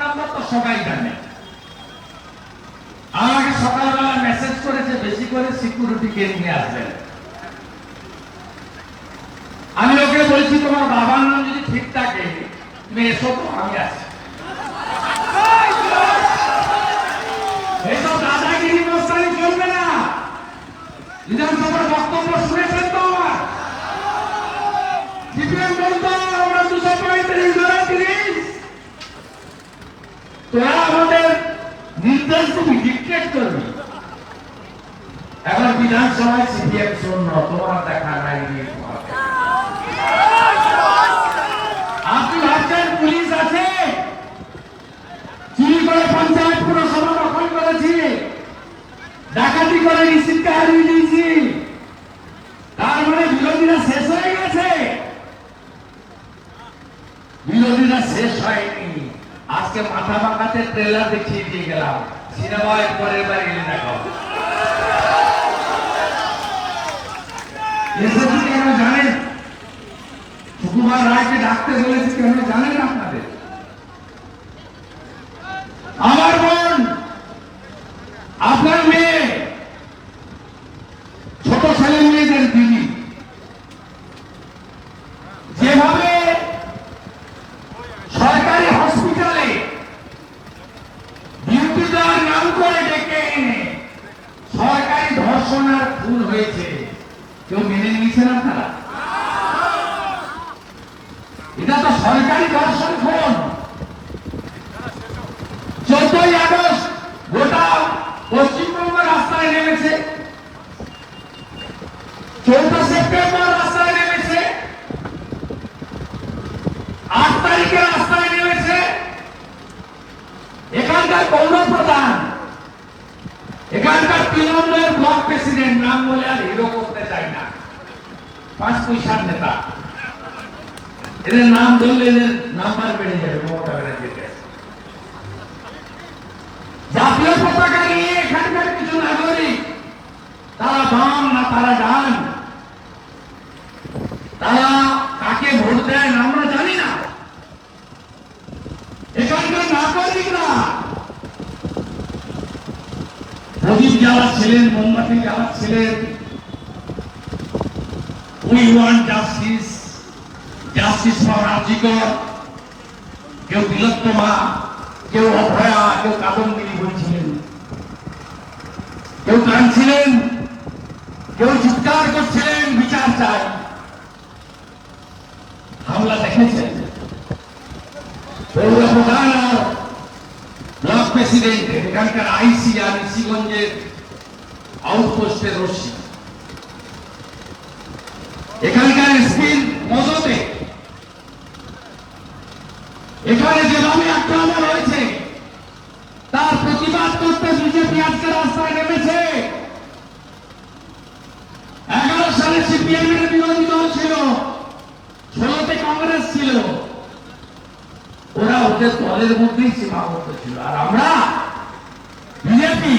Number তো সবাই জানে। আমাকে সকালবেলা মেসেজ করেছে বেশি করে সিকিউরিটি কে নিয়ে আসবেন। আমি ওকে বলছি, তোমার বাবার নাম যদি ঠিক থাকে, তুমি এসো তো, আমি আছি আমাদের নির্দেশ দিবি ডিক্টেট করবি। এখন বিধানসভায় সিপিএম শূন্য, তোমার দেখা নাই। আপনি ভাবছেন পুলিশ আছে? চুরি করে পঞ্চায়েত পুরসভা দখল করেছি। ডাকাতি করে রিসিপ্টে হারিয়ে দিয়েছি তার মানে বিরোধীরা শেষ হয়ে গেছে বিরোধীরা শেষ হয়নি আজকে মাথা বাঁকাতে ট্রেলার দেখিয়ে দিয়ে গেলাম। সিনেমায় পরের বার এলে দেখো এসেছি কেন জানেন? সুকুমার রায়কে ডাকতে বলেছি কেন জানেন আপনাদের আমার বোন আপনার মেয়ে ছোট ছেলে মেয়েদের দিদি যেভাবে সরকারি হসপিটালে ডিউটি দেওয়ার নাম করে ডেকে এনে সরকারি ধর্ষণার খুন হয়েছে। কেউ মেনে নিয়েছেন আপনারা? এটা তো সরকারি ধর্ষণ খুন চোদ্দই আগস্ট গোটা পশ্চিমবঙ্গ রাস্তায় নেমেছে চৌঠা সেপ্টেম্বর রাস্তায় নেমেছে আট তারিখে রাস্তায় নেমেছে এখানকার পৌর প্রধান এখানকার তৃণমূলের ব্লক প্রেসিডেন্ট নাম বলে আর হিরো করতে চাই না পয়সার নেতা। এদের নাম ধরলে এদের নাম্বার বেড়ে যাবে মমতা ব্যানার্জিতে জাতীয় পতাকা নিয়ে এখানকার কিছু নাগরিক, তারা বাম না তারা ডান? তারা কাকে ভোট দেন আমরা জানি না। এখানকার নাগরিকরা প্রদীপ জ্বালাচ্ছিলেন মোমবাতি জ্বালাচ্ছিলেন we want justice justice for রাজিকর কেউ তিলোত্তমা কেউ অভয়া, কেউ কাদম্বিনী বলছিলেন। কেউ কাঁদছিলেন, কেউ চিৎকার করছিলেন, বিচার চাই হামলা দেখেছেন। পৌর প্রধান আর ব্লক প্রেসিডেন্ট, এখানকার আইসি আর ঋষিগঞ্জের আউটপোস্টের রশ্মি এখানকার স্পিন মদতে। এখানে যেভাবে আক্রমণ হয়েছে, তার প্রতিবাদ করতে বিজেপি আজকে রাস্তায় নেমেছে। এগারো সালে সিপিএম এর বিরোধী দল ছিল ষোলোতে কংগ্রেস ছিল। ওরা ওদের দলের মধ্যেই সীমাবদ্ধ ছিল। আর আমরা বিজেপি,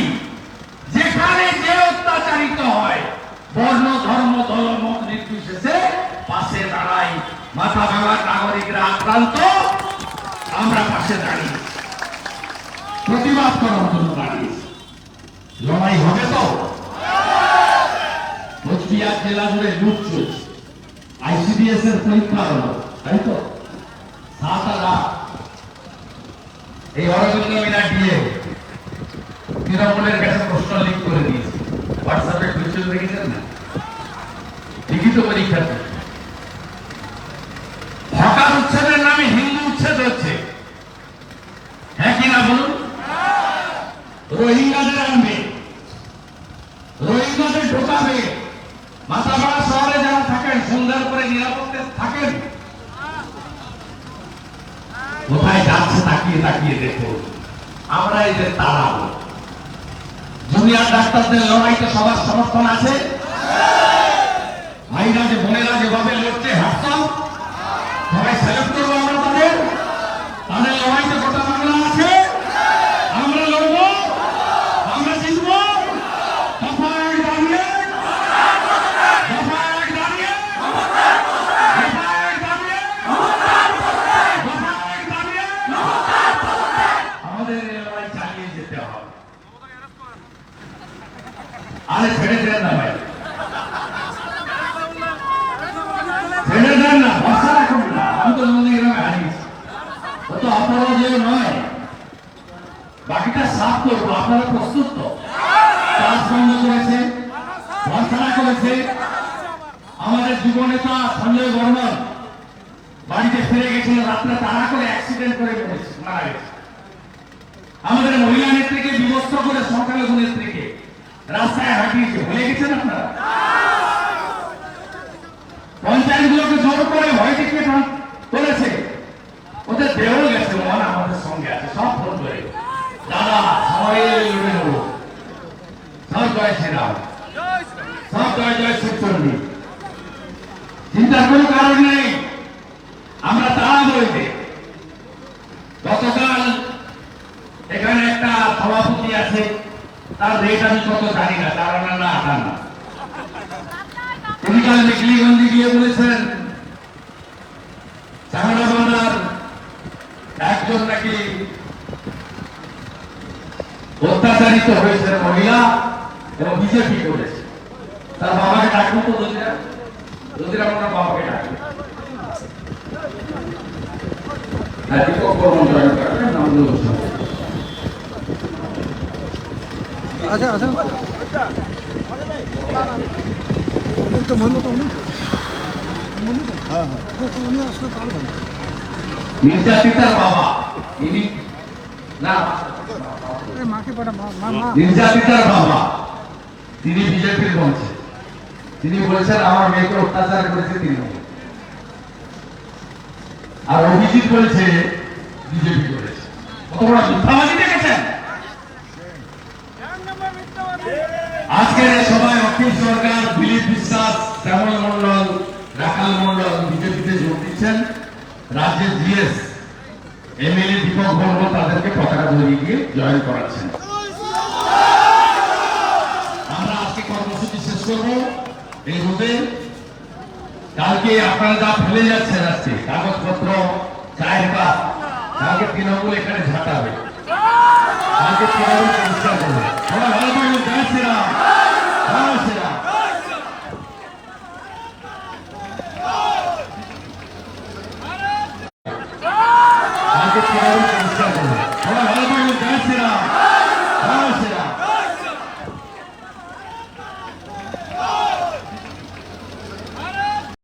যেখানে যে অত্যাচারিত হয় বর্ণ ধর্ম দল মত নির্বিশেষে পাশে দাঁড়াই মাথা ভাঙার নাগরিকরা আক্রান্ত, আমরা পাশে দাঁড়িয়ে। প্রতিবাদ করার জন্য দাঁড়িয়েছি লড়াই হবে তো? কোচবিহার জেলা জুড়ে লুট চলছে। আইসিডিএস এর পরীক্ষা হলো, তাই তো? সাত লাখ এই অরবিন্দ মিনা দিয়ে তৃণমূলের কাছে প্রশ্ন লিক করে দিয়েছে হোয়াটসঅ্যাপে খুঁজে দেখেছেন না লিখিত পরীক্ষাতে হকার উচ্ছেদের নামে হিন্দু উচ্ছেদ হচ্ছে। হ্যাঁ কিনা বলুন? রোহিঙ্গাদের আনবে রোহিঙ্গাদের ঢোকাবে। মাথাভাড়া শহরে যারা থাকেন সুন্দর করে নিরাপত্তে থাকেন। কোথায় যাচ্ছে তাকিয়ে তাকিয়ে দেখো আমরা এদের তাড়াবো জুনিয়র ডাক্তারদের লড়াইতে সবার সমর্থন আছে। ভাইরা যে বোনেরা যেভাবে লড়তে হাসতাম সবাই সেলেক্ট করব আমরা তাদের তাদের লড়াইতে গোটা বাংলা আছে আমরা লড়বো আমরা জিতবো দফা এক দাঁড়িয়ে দফা এক দাঁড়িয়ে দফা এক দাঁড়িয়ে দফা এক দাঁড়িয়ে আরে ছেড়ে দেন না ভাই ছেড়ে দেন না ভরসা রাখুন না আমি তো নদী গ্রামে হারিয়েছি ও তো অপরাধীয় নয় বাকিটা সাফ করব আপনারা প্রস্তুত তো? কাজ বন্ধ করেছে করেছে। আমাদের যুবনেতা সঞ্জয় বর্মন বাড়িতে ফিরে গেছিল, রাত্রে তাড়া করে অ্যাক্সিডেন্ট করে মারা গেছে। আমাদের মহিলা নেত্রীকে বিবস্ত করে সংখ্যালঘু নেত্রীকে রাস্তায় হাঁটিয়েছে। ভুলে গেছেন আপনারা? পঞ্চায়েতগুলোকে জোর করে ভয় দেখিয়ে ঠান- করেছে ওদের দেহও গেছে মন আমাদের সঙ্গে আছে সব ফোন করে দাদা সবাই লড়ে নেব সব জয় শ্রীরাম সব জয় জয় শিবচন্ডী চিন্তার কোনো কারণ নেই আমরা তারা বলতে গতকাল এখানে একটা সভাপতি আছে তার রেট আমি কত জানি না, তার আনা না আটান না। তিনি কাল গিয়ে বলেছেন চাংড়া একজন নাকি অত্যাচারিত হয়েছে মহিলা এবং বিজেপি করেছে? তার বাবাকে ডাকবো তো দদিরা দদিরা ওনার বাবাকে ডাকবে। আর দীপক বর্মন জয়েন আচ্ছা আচ্ছা। তো মনে তো মনে তো। হ্যাঁ হ্যাঁ। উনি আসলে পারবেন নির্যাতিতার বাবা। ইনি না। মাকে পাঠা মা মা মা। নির্যাতিতার বাবা। তিনি বিজেপির মঞ্চে তিনি বলেছেন আমার মেয়েকে অত্যাচার করেছে তিনি আর অভিজিৎ বলেছে বিজেপি করেছে। কত বড় মিথ্যাবাদী শ্যামল মন্ডল রাখাল মন্ডল বিজেপিতে যোগ দিচ্ছেন। রাজ্যের জিএস, এমএলএ দীপক বর্মন তাদেরকে পতাকা ধরিয়ে দিয়ে জয়েন করাচ্ছেন। আমরা আজকে কর্মসূচি শেষ করব। এই রোদে কালকে আপনারা যা ফেলে যাচ্ছেন আজকে, কাগজপত্র, চায়ের কাপ, কালকে তৃণমূল এখানে ঝাঁটাবে। কালকে তৃণমূল পরিষ্কার করবে সবাই ভালো থাকবেন জয় শ্রীরাম।